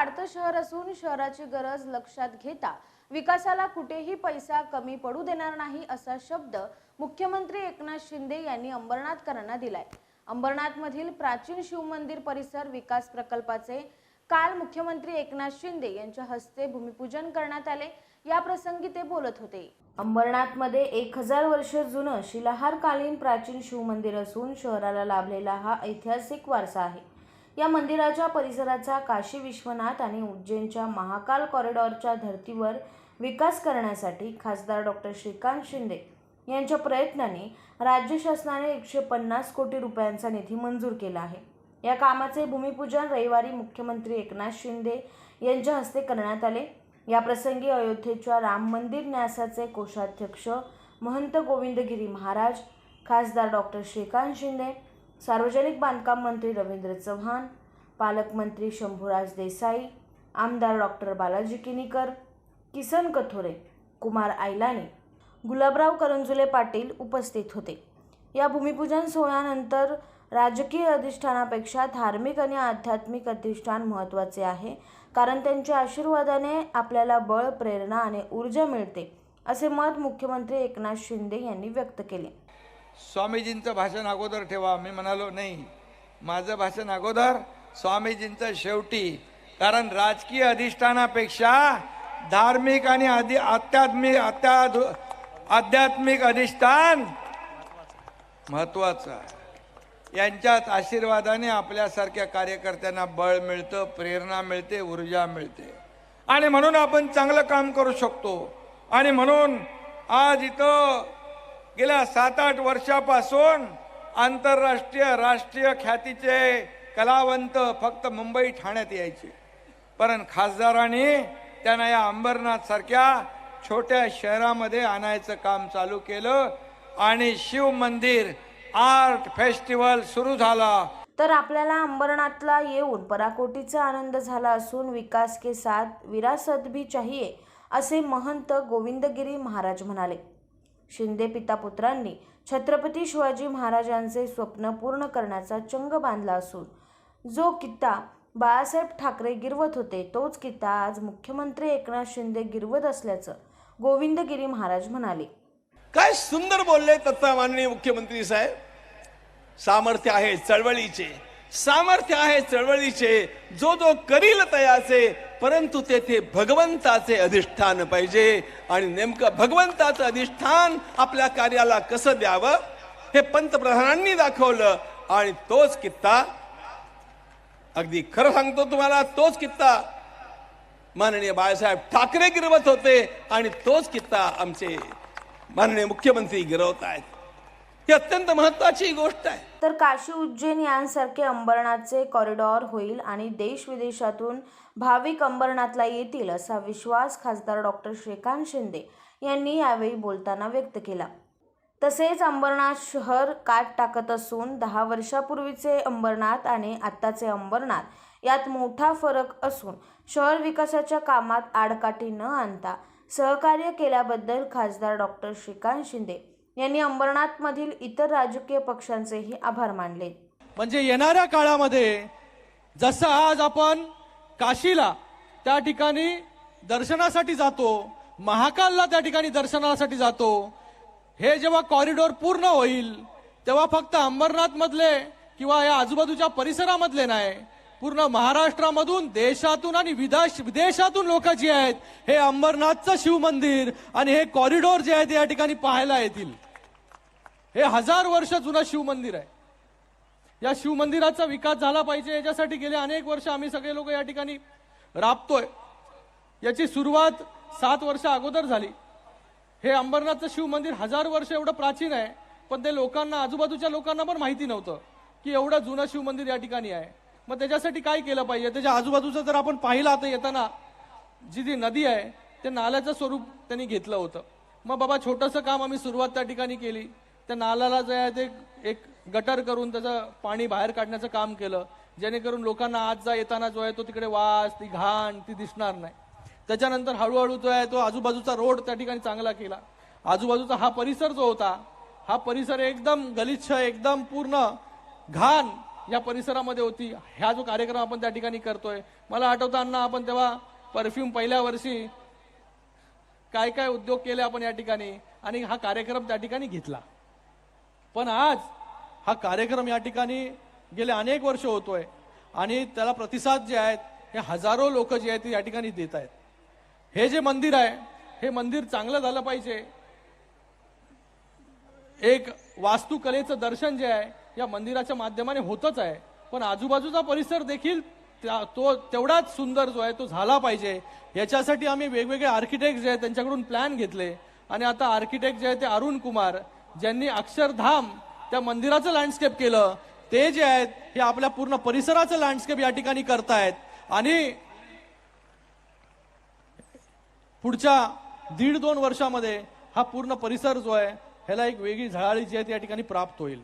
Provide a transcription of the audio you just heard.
वाढतं शहर असून शहराची गरज लक्षात घेता विकासाला कुठेही पैसा कमी पडू देणार नाही असा शब्द मुख्यमंत्री एकनाथ शिंदे यांनी अंबरनाथकरांना दिलाय. अंबरनाथमधील प्राचीन शिवमंदिर परिसर विकास प्रकल्पाचे काल मुख्यमंत्री एकनाथ शिंदे यांच्या हस्ते भूमिपूजन करण्यात आले. या प्रसंगी ते बोलत होते. अंबरनाथमध्ये एक हजार वर्ष जुनं शिलाहारकालीन प्राचीन शिवमंदिर असून शहराला लाभलेला हा ऐतिहासिक वारसा आहे. या मंदिराच्या परिसराचा काशी विश्वनाथ आणि उज्जैनच्या महाकाल कॉरिडॉरच्या धर्तीवर विकास करण्यासाठी खासदार डॉक्टर श्रीकांत शिंदे यांच्या प्रयत्नाने राज्य शासनाने एकशे पन्नास कोटी रुपयांचा निधी मंजूर केला आहे. या कामाचे भूमिपूजन रविवारी मुख्यमंत्री एकनाथ शिंदे यांच्या हस्ते करण्यात आले. या प्रसंगी अयोध्येच्या राम मंदिर न्यासाचे कोषाध्यक्ष महंत गोविंदगिरी महाराज खासदार डॉक्टर श्रीकांत शिंदे सार्वजनिक बांधकाम मंत्री रवींद्र चव्हाण पालकमंत्री शंभूराज देसाई आमदार डॉक्टर बालाजी किनीकर किसन कथोरे कुमार आयलाने गुलाबराव करंजुले पाटील उपस्थित होते. या भूमिपूजन सोहळ्यानंतर राजकीय अधिष्ठानापेक्षा धार्मिक आणि आध्यात्मिक अधिष्ठान महत्त्वाचे आहे कारण त्यांच्या आशीर्वादाने आपल्याला बळ प्रेरणा आणि ऊर्जा मिळते असे मत मुख्यमंत्री एकनाथ शिंदे यांनी व्यक्त केले. स्वामीजींचं भाषण अगोदर ठेवा. मी म्हणालो नाही. माझं भाषण अगोदर स्वामीजींचं शेवटी. कारण राजकीय अधिष्ठानापेक्षा धार्मिक आणि अधि आध्यात्मिक अत्याधु आध्यात्मिक अधिष्ठान महत्वाचं यांच्यात यांच्याच आशीर्वादाने आपल्यासारख्या कार्यकर्त्यांना बळ मिळतं प्रेरणा मिळते ऊर्जा मिळते. आणि म्हणून आपण चांगलं काम करू शकतो. आणि म्हणून आज इथं गेल्या सात आठ वर्षापासून आंतरराष्ट्रीय राष्ट्रीय ख्यातीचे कलावंत फक्त मुंबई ठाण्यात यायचे. पण खासदारांनी त्यांना या अंबरनाथ सारख्या छोट्या शहरामध्ये आणायचं काम चालू केलं आणि शिव मंदिर आर्ट फेस्टिवल सुरू झाला. तर आपल्याला अंबरनाथला येऊन पराकोटीचा आनंद झाला असून विकास के साथ विरासत भी चाहिए असे महंत गोविंदगिरी महाराज म्हणाले. शिंदे पिता पुत्रांनी छत्रपती शिवाजी महाराजांचे स्वप्न पूर्ण करण्याचा चंग बांधला असून जो कित्ता बाळासाहेब ठाकरे गिरवत होते तोच कित्ता आज मुख्यमंत्री एकनाथ शिंदे गिरवत असल्याचं गोविंदगिरी महाराज म्हणाले. काय सुंदर बोलले तत्ता माननीय मुख्यमंत्री साहेब. सामर्थ्य आहे चळवळीचे. सामर्थ्य आहे चळवळीचे. जो जो करील तयाचे परंतु तेथे भगवंताचे अधिष्ठान पाहिजे आणि नेमकं भगवंताचं अधिष्ठान आपल्या कार्याला कसं द्यावं हे पंतप्रधानांनी दाखवलं आणि तोच कित्ता अगदी खरं सांगतो तुम्हाला तोच कित्ता माननीय बाळासाहेब ठाकरे गिरवत होते आणि तोच कित्ता आमचे माननीय मुख्यमंत्री गिरवत आहेत. ही अत्यंत महत्वाची गोष्ट आहे. तर काशी उज्जैन यांसारखे अंबरनाथचे कॉरिडॉर होईल आणि देश विदेशातून भाविक अंबरनाथला येतील असा विश्वास खासदार डॉक्टर श्रीकांत शिंदे यांनी यावेळी बोलताना व्यक्त केला. तसेच अंबरनाथ शहर काट टाकत असून दहा वर्षापूर्वीचे अंबरनाथ आणि आत्ताचे अंबरनाथ यात मोठा फरक असून शहर विकासाच्या कामात आडकाठी न आणता सहकार्य केल्याबद्दल खासदार डॉक्टर श्रीकांत शिंदे यांनी अंबरनाथमधील इतर राजकीय पक्षांचेही आभार मानले. म्हणजे येणाऱ्या काळामध्ये जसं आज आपण काशीला त्या ठिकाणी दर्शनासाठी जातो महाकालला त्या ठिकाणी दर्शनासाठी जातो हे जेव्हा कॉरिडॉर पूर्ण होईल तेव्हा फक्त अंबरनाथ मधले किंवा या आजूबाजूच्या परिसरामधले नाही पूर्ण महाराष्ट्रामधून देशातून आणि विदेश विदेशातून लोक जी आहेत हे अंबरनाथचं शिवमंदिर आणि हे कॉरिडॉर जे आहे ते या ठिकाणी पाहायला येतील. हे हजार वर्ष जुनं शिवमंदिर आहे. या शिवमंदिराचा विकास झाला पाहिजे. याच्यासाठी गेले अनेक वर्ष आम्ही सगळे लोक या ठिकाणी राबतोय. याची सुरुवात सात वर्ष अगोदर झाली. हे अंबरनाथचं शिवमंदिर हजार वर्ष एवढं प्राचीन आहे. पण ते लोकांना आजूबाजूच्या लोकांना पण माहिती नव्हतं की एवढं जुनं शिवमंदिर या ठिकाणी आहे. मग त्याच्यासाठी काय केलं पाहिजे? त्याच्या आजूबाजूचं जर आपण पाहिलं आता येताना जी जी नदी आहे ते नाल्याचं स्वरूप त्यांनी घेतलं होतं. मग बाबा छोटंसं काम आम्ही सुरुवात त्या ठिकाणी केली. त्या नाल्याला जे आहे ते एक गटर करून त्याचं पाणी बाहेर काढण्याचं काम केलं. जेणेकरून लोकांना आज जा येताना जो आहे तो तिकडे वास ती घाण ती दिसणार नाही. त्याच्यानंतर हळूहळू जो आहे तो आजूबाजूचा रोड त्या ठिकाणी चांगला केला. आजूबाजूचा हा परिसर जो होता हा परिसर एकदम गलिच्छ एकदम पूर्ण घाण या परिसरामध्ये होती. ह्या जो कार्यक्रम आपण त्या ठिकाणी करतोय मला आठवताना आपण तेव्हा परफ्यूम पहिल्या वर्षी काय काय उद्योग केले आपण या ठिकाणी आणि हा कार्यक्रम त्या ठिकाणी घेतला. पण आज हा कार्यक्रम या ठिकाणी गेले अनेक वर्ष होतोय. आणि त्याला प्रतिसाद जे आहेत हे हजारो लोक जे आहेत ते या ठिकाणी देत आहेत. हे जे मंदिर आहे हे मंदिर चांगलं झालं पाहिजे. एक वास्तुकलेचं दर्शन जे आहे या मंदिराच्या माध्यमाने होतच आहे. पण आजूबाजूचा परिसर देखील त्या- तो तेवढाच सुंदर जो आहे तो झाला पाहिजे. याच्यासाठी आम्ही वेगवेगळे आर्किटेक्ट जे आहेत त्यांच्याकडून प्लॅन घेतले. आणि आता आर्किटेक्ट जे आहे ते अरुण कुमार ज्यांनी अक्षरधाम त्या मंदिराचं लँडस्केप केलं ते जे आहेत हे आपल्या पूर्ण परिसराचं लँडस्केप या ठिकाणी करतायत. आणि पुढच्या दीड दोन वर्षामध्ये हा पूर्ण परिसर जो आहे ह्याला एक वेगळी झळाळी जी आहे या ठिकाणी प्राप्त होईल.